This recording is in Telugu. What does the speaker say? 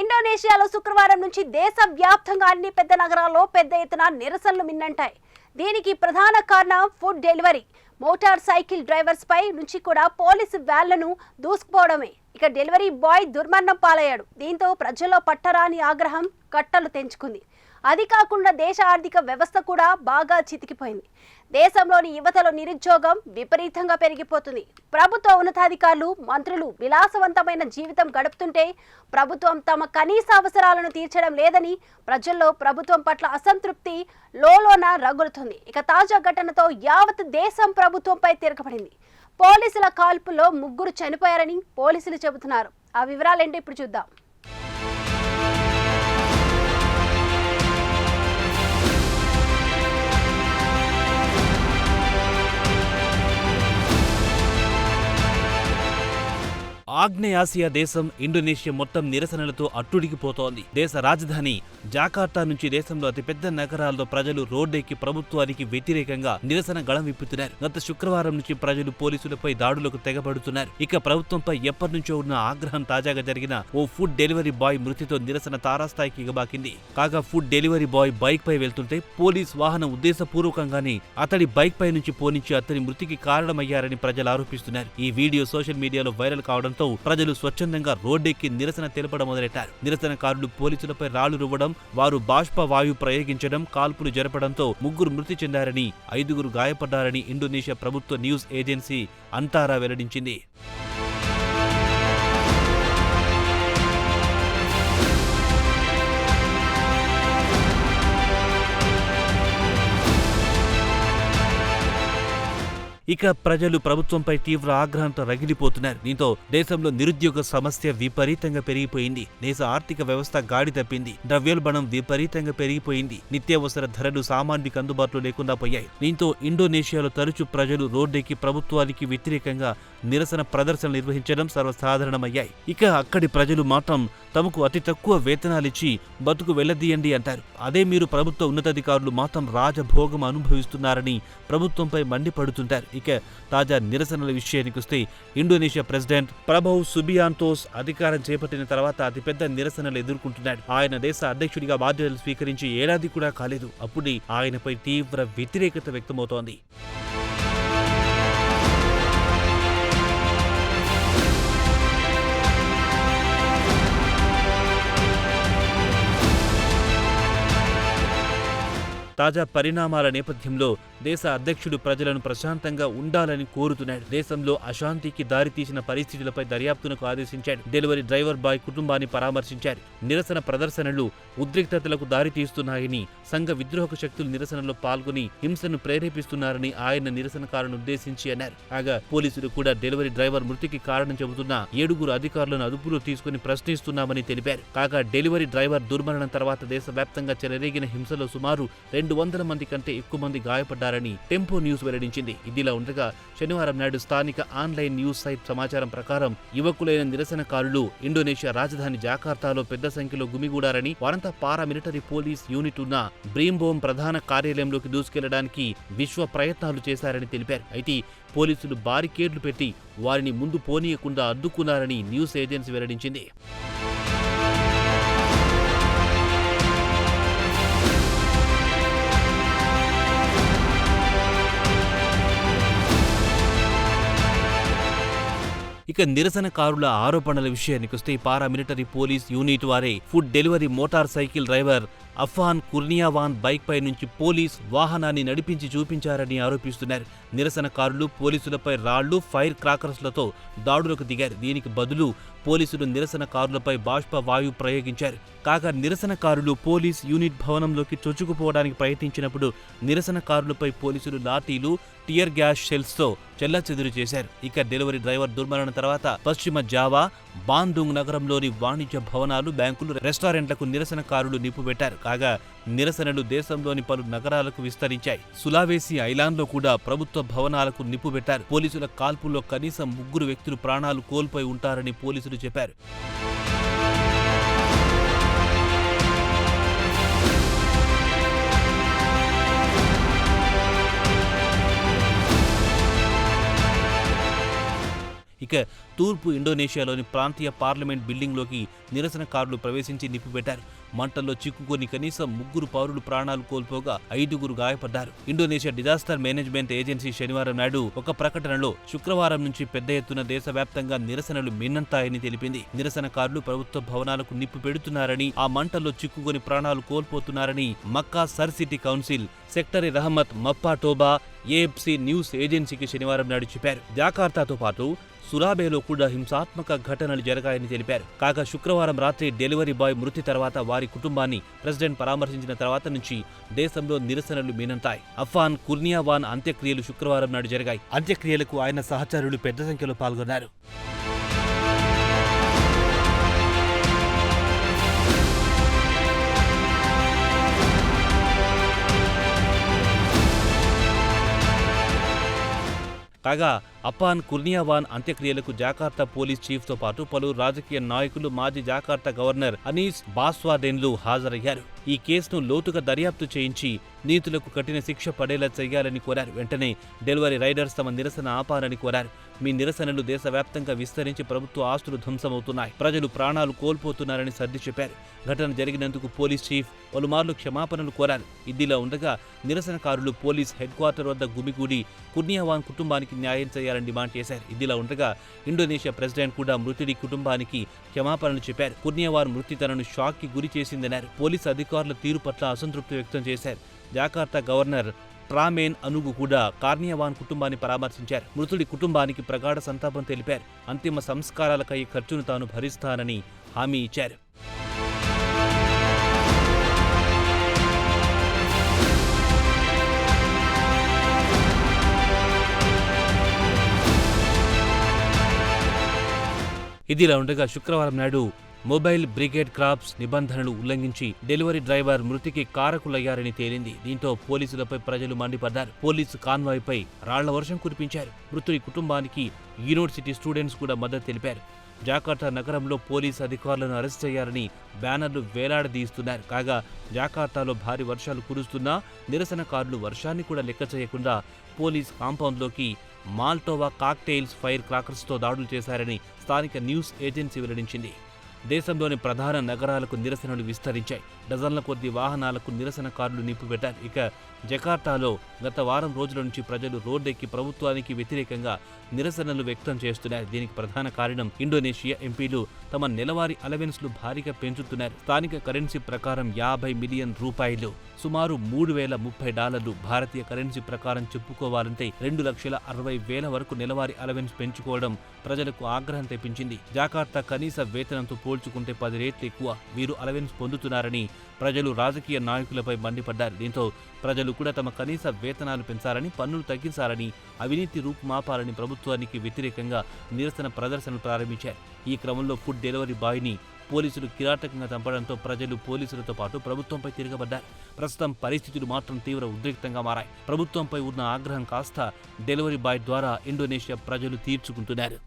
ఇండోనేషియాలో శుక్రవారం నుంచి దేశవ్యాప్తంగా అన్ని పెద్ద నగరాల్లో పెద్ద ఎత్తున నిరసనలు మిన్నంటాయి. దీనికి ప్రధాన కారణం food delivery. Motor cycle drivers పై నుంచి కూడా పోలీసు వ్యాన్లను దూసుకుపోవడమే. ఇక డెలివరీ బాయ్ దుర్మరణం పాలయ్యాడు. దీంతో ప్రజల్లో పట్టరాని ఆగ్రహం కట్టలు తెంచుకుంది. అది కాకుండా దేశ ఆర్థిక వ్యవస్థ కూడా బాగా చితికిపోయింది. దేశంలోని యువతలో నిరుద్యోగం విపరీతంగా పెరిగిపోతుంది. ప్రభుత్వ ఉన్నతాధికారులు మంత్రులు విలాసవంతమైన జీవితం గడుపుతుంటే ప్రభుత్వం తమ కనీస అవసరాలను తీర్చడం లేదని ప్రజల్లో ప్రభుత్వం పట్ల అసంతృప్తి లోలోన రగులుతుంది. ఇక తాజా ఘటనతో యావత్ దేశం ప్రభుత్వంపై తిరగబడింది. పోలీసుల కాల్పులో ముగ్గురు చనిపోయారని పోలీసులు చెబుతున్నారు. ఆ వివరాలేంటో ఇప్పుడు చూద్దాం. ఆగ్నేయాసియా దేశం ఇండోనేషియా మొత్తం నిరసనలతో అట్టుడిగిపోతోంది. దేశ రాజధాని జాకార్తా నుంచి దేశంలో అతిపెద్ద నగరాల్లో ప్రజలు రోడ్డెక్కి ప్రభుత్వానికి వ్యతిరేకంగా నిరసన గళం విప్పుతున్నారు. గత శుక్రవారం నుంచి ప్రజలు పోలీసులపై దాడులకు తెగబడుతున్నారు. ఇక ప్రభుత్వంపై ఎప్పటి నుంచో ఉన్న ఆగ్రహం తాజాగా జరిగిన ఓ ఫుడ్ డెలివరీ బాయ్ మృతితో నిరసన తారాస్థాయికి ఎగబాకింది కాగా ఫుడ్ డెలివరీ బాయ్ బైక్ పై వెళ్తుంటే పోలీస్ వాహనం ఉద్దేశపూర్వకంగానే అతడి బైక్ పై నుంచి పోనించి అతని మృతికి కారణమయ్యారని ప్రజలు ఆరోపిస్తున్నారు. ఈ వీడియో సోషల్ మీడియాలో వైరల్ కావడంతో ప్రజలు స్వచ్ఛందంగా రోడ్డెక్కి నిరసన తెలపడం మొదలెట్టారు. నిరసనకారులు పోలీసులపై రాళ్ళు రువ్వడం వారు బాష్ప వాయు ప్రయోగించడం కాల్పులు జరపడంతో ముగ్గురు మృతి చెందారని ఐదుగురు గాయపడ్డారని ఇండోనేషియా ప్రభుత్వ న్యూస్ ఏజెన్సీ అంతారా వెల్లడించింది. ఇక ప్రజలు ప్రభుత్వంపై తీవ్ర ఆగ్రహంతో రగిలిపోతున్నారు. దీంతో దేశంలో నిరుద్యోగ సమస్య విపరీతంగా పెరిగిపోయింది. దేశ ఆర్థిక వ్యవస్థ గాడి తప్పింది. ద్రవ్యోల్బణం విపరీతంగా పెరిగిపోయింది. నిత్యావసర ధరలు సామాన్యులకు అందుబాటులో లేకుండా పోయాయి. దీంతో ఇండోనేషియాలో తరచూ ప్రజలు రోడ్డెక్కి ప్రభుత్వానికి వ్యతిరేకంగా నిరసన ప్రదర్శనలు నిర్వహించడం సర్వసాధారణమయ్యాయి. ఇక అక్కడి ప్రజలు మాత్రం తమకు అతి తక్కువ వేతనాలిచ్చి బతుకు వెళ్ళదీయండి అంటారు. అదే మీరు ప్రభుత్వ ఉన్నతాధికారులు మాత్రం రాజభోగం అనుభవిస్తున్నారని ప్రభుత్వంపై మండిపడుతుంటారు. ఇక తాజా నిరసనల విషయానికి వస్తే ఇండోనేషియా ప్రెసిడెంట్ ప్రభవ్ సుబియాంతోస్ అధికారం చేపట్టిన తర్వాత అతిపెద్ద నిరసనలు ఎదుర్కొంటున్నాడు. ఆయన దేశ అధ్యక్షుడిగా బాధ్యతలు స్వీకరించి ఏడాది కూడా కాలేదు. అప్పుడే ఆయనపై తీవ్ర వ్యతిరేకత వ్యక్తమవుతోంది. తాజా పరిణామాల నేపథ్యంలో దేశ అధ్యక్షుడు ప్రజలను ప్రశాంతంగా ఉండాలని కోరుతున్నాడు. దేశంలో అశాంతికి దారితీసిన పరిస్థితులపై దర్యాప్తునకు ఆదేశించాడు. డెలివరీ డ్రైవర్ బాయ్ కుటుంబాన్ని పరామర్శించారు నిరసన ప్రదర్శనలు ఉద్రిక్తతలకు దారితీస్తున్నాయని సంఘ విద్రోహక శక్తులు నిరసనలో పాల్గొని హింసను ప్రేరేపిస్తున్నారని ఆయన నిరసనకారులను ఉద్దేశించి అన్నారు. కాగా పోలీసులు కూడా డెలివరీ డ్రైవర్ మృతికి కారణం చెబుతున్న ఏడుగురు అధికారులను అదుపులో తీసుకుని ప్రశ్నిస్తున్నామని తెలిపారు. కాగా డెలివరీ డ్రైవర్ దుర్మరణం తర్వాత దేశవ్యాప్తంగా చెలరేగిన హింసలో సుమారు రెండు రెండు వందల మంది కంటే ఎక్కువ మంది గాయపడ్డారని టెంపో న్యూస్ వెల్లడించింది. ఇదిలా ఉండగా శనివారం నాడు స్థానిక ఆన్లైన్ న్యూస్ సైట్ సమాచారం ప్రకారం యువకులైన నిరసనకారులు ఇండోనేషియా రాజధాని జాకార్తాలో పెద్ద సంఖ్యలో గుమిగూడారని వారంతా పారామిలిటరీ పోలీస్ యూనిట్ ఉన్న బ్రీంబోమ్ ప్రధాన కార్యాలయంలోకి దూసుకెళ్ళడానికి విశ్వ ప్రయత్నాలు చేశారని తెలిపారు. అయితే పోలీసులు బారికేడ్లు పెట్టి వారిని ముందు పోనీయకుండా అడ్డుకున్నారని న్యూస్ ఏజెన్సీ వెల్లడించింది. ఇక నిరసనకారుల ఆరోపణల విషయానికొస్తే పారామిలిటరీ పోలీస్ యూనిట్ వారే food delivery motor cycle driver Affan Kurniawan bike పై నుంచి పోలీస్ వాహనాన్ని నడిపించి చూపించారని ఆరోపిస్తున్నారు. నిరసనకారులు పోలీసులపై రాళ్ళు ఫైర్ క్రాకర్స్లతో దాడులకు దిగారు. దీనికి బదులు పోలీసులు నిరసనకారులపై బాష్ప వాయువు ప్రయోగించారు. కాగా నిరసనకారులు పోలీస్ యూనిట్ భవనంలోకి చొచ్చుకుపోవడానికి ప్రయత్నించినప్పుడు నిరసనకారులపై పోలీసులు లాఠీలు టియర్ గ్యాస్ షెల్స్తో చెల్లచెదురు చేశారు. ఇక డెలివరీ డ్రైవర్ దుర్మరణ తర్వాత పశ్చిమ జావా బాందుంగ్ నగరంలోని వాణిజ్య భవనాలు బ్యాంకులు రెస్టారెంట్లకు నిరసనకారులు నిప్పుపెట్టారు కాగా నిరసనలు దేశంలోని పలు నగరాలకు విస్తరించాయి. సులావేసి ఐలాండ్లో కూడా ప్రభుత్వ భవనాలకు నిప్పు పెట్టారు. పోలీసుల కాల్పుల్లో కనీసం ముగ్గురు వ్యక్తులు ప్రాణాలు కోల్పోయి ఉంటారని పోలీసులు చెప్పారు. ఇక ఇక తూర్పు ఇండోనేషియాలోని ప్రాంతీయ పార్లమెంట్ బిల్డింగ్లోకి నిరసనకారులు ప్రవేశించి నిప్పిపెట్టారు మంటల్లో చిక్కుకొని కనీసం ముగ్గురు పౌరులు ప్రాణాలు కోల్పోగా ఐదుగురు గాయపడ్డారు. ఇండోనేషియా డిజాస్టర్ మేనేజ్మెంట్ ఏజెన్సీ శనివారం నాడు ఒక ప్రకటనలో శుక్రవారం నుంచి పెద్ద ఎత్తున దేశవ్యాప్తంగా నిరసనలు మిన్నంతాయని తెలిపింది. నిరసనకారులు ప్రభుత్వ భవనాలకు నిప్పు పెడుతున్నారని ఆ మంటల్లో చిక్కుకొని ప్రాణాలు కోల్పోతున్నారని Makassar city council secretary Rahmat Mappatoba AFP news ఏజెన్సీకి శనివారం నాడు చెప్పారు. జాకార్తాతో పాటు సురాబేలో కూడా హింసాత్మక ఘటనలు జరిగాయని తెలిపారు. కాగా శుక్రవారం రాత్రి డెలివరీ బాయ్ మృతి తర్వాత వారి కుటుంబాన్ని ప్రెసిడెంట్ పరామర్శించిన తర్వాత నుంచి దేశంలో నిరసనలు మీనంతాయి. అఫాన్ కుర్నియావాన్ అంత్యక్రియలు శుక్రవారం నాడు జరిగాయి. అంత్యక్రియలకు ఆయన సహచరులు పెద్ద సంఖ్యలో పాల్గొన్నారు. కాగా అపాన్ కుర్నియావాన్ అంత్యక్రియలకు జాకార్తా పోలీస్ చీఫ్తో పాటు పలు రాజకీయ నాయకులు మాజీ జాకార్తా గవర్నర్ అనీస్ బాస్వాడెన్లు హాజరయ్యారు. ఈ కేసును లోతుగా దర్యాప్తు చేయించి నీతులకు కఠిన శిక్ష పడేలా చేయాలని కోరారు. వెంటనే డెలివరీ రైడర్స్ తమ నిరసన ఆపాలని కోరారు. మీ నిరసనలు దేశవ్యాప్తంగా విస్తరించి ప్రభుత్వ ఆస్తులు ధ్వంసమవుతున్నాయి. ప్రజలు ప్రాణాలు కోల్పోతున్నారని సర్ది చెప్పారు. ఘటన జరిగినందుకు పోలీస్ చీఫ్ పలుమార్లు క్షమాపణలు కోరారు. ఇదిలా ఉండగా నిరసనకారులు పోలీస్ హెడ్ క్వార్టర్ వద్ద గుమిగూడి కుర్నియావాన్ కుటుంబానికి న్యాయం చేయాలని డిమాండ్ చేశారు. ఇదిలా ఉండగా ఇండోనేషియా ప్రెసిడెంట్ కూడా మృతుడి కుటుంబానికి క్షమాపణలు చెప్పారు. కుర్నియావాన్ మృతి తనను షాక్కి గురి చేసిందన్నారు. పోలీసు అధికారుల తీరు పట్ల అసంతృప్తి వ్యక్తం చేశారు. జాకార్తా గవర్నర్ ట్రామేన్ అనుగు కూడా కార్నియవాన్ కుటుంబాన్ని పరామర్శించారు. మృతుడి కుటుంబానికి ప్రగాఢ సంతాపం తెలిపారు. అంతిమ సంస్కారాలకై ఖర్చును తాను భరిస్తానని హామీ ఇచ్చారు. ఇదిలా ఉండగా శుక్రవారం నాడు మొబైల్ బ్రిగేడ్ క్రాప్స్ నిబంధనలు ఉల్లంఘించి డెలివరీ డ్రైవర్ మృతికి కారకులయ్యారని తేలింది. దీంతో పోలీసులపై ప్రజలు మండిపడ్డారు. పోలీసు కాన్వాయ్పై రాళ్ళ వర్షం కురిపించారు. మృతుడి కుటుంబానికి యూనివర్సిటీ స్టూడెంట్స్ కూడా మద్దతు తెలిపారు. జాకార్తా నగరంలో పోలీసు అధికారులను అరెస్ట్ చేయాలని బ్యానర్లు వేలాడదీస్తున్నారు. కాగా జాకార్తాలో భారీ వర్షాలు కురుస్తున్నా నిరసనకారులు వర్షాన్ని కూడా లెక్క చేయకుండా పోలీస్ కాంపౌండ్లోకి మాల్టోవా కాక్టెయిల్స్ ఫైర్ క్రాకర్స్తో దాడులు చేశారని స్థానిక న్యూస్ ఏజెన్సీ వెల్లడించింది. దేశంలోని ప్రధాన నగరాలకు నిరసనలు విస్తరించాయి. డజన్ల కొద్ది వాహనాలకు నిరసనకారులు నింపిపెట్టారు ఇక జకార్తాలో గత వారం రోజుల నుంచి ప్రజలు రోడ్డెక్కి ప్రభుత్వానికి వ్యతిరేకంగా నిరసనలు వ్యక్తం చేస్తున్నారు దీనికి ప్రధాన కారణం ఇండోనేషియా ఎంపీలు తమ నెలవారీ అలవెన్స్లు భారీగా పెంచుతున్నారు. స్థానిక కరెన్సీ ప్రకారం యాభై మిలియన్ రూపాయలు సుమారు మూడు వేల ముప్పై డాలర్లు భారతీయ కరెన్సీ ప్రకారం చెప్పుకోవాలంటే రెండు లక్షల అరవై వేల వరకు నెలవారీ అలవెన్స్ పెంచుకోవడం ప్రజలకు ఆగ్రహం తెప్పించింది. జాకార్తా కనీస వేతనంతో పోల్చుకుంటే పది రేట్లు ఎక్కువ వీరు అలవెన్స్ పొందుతున్నారని ప్రజలు రాజకీయ నాయకులపై మండిపడ్డారు. దీంతో ప్రజలు కూడా తమ కనీస వేతనాలు పెంచాలని పన్నులు తగ్గించాలని అవినీతి రూపుమాపాలని ప్రభుత్వానికి వ్యతిరేకంగా నిరసన ప్రదర్శనలు ప్రారంభించారు. ఈ క్రమంలో ఫుడ్ డెలివరీ బాయ్ని పోలీసులు కిరాటకంగా చంపడంతో ప్రజలు పోలీసులతో పాటు ప్రభుత్వంపై తిరగబడ్డారు. ప్రస్తుతం పరిస్థితులు మాత్రం తీవ్ర ఉద్రిక్తంగా మారాయి. ప్రభుత్వంపై ఉన్న ఆగ్రహం కాస్త డెలివరీ బాయ్ ద్వారా ఇండోనేషియా ప్రజలు తీర్చుకుంటున్నారు.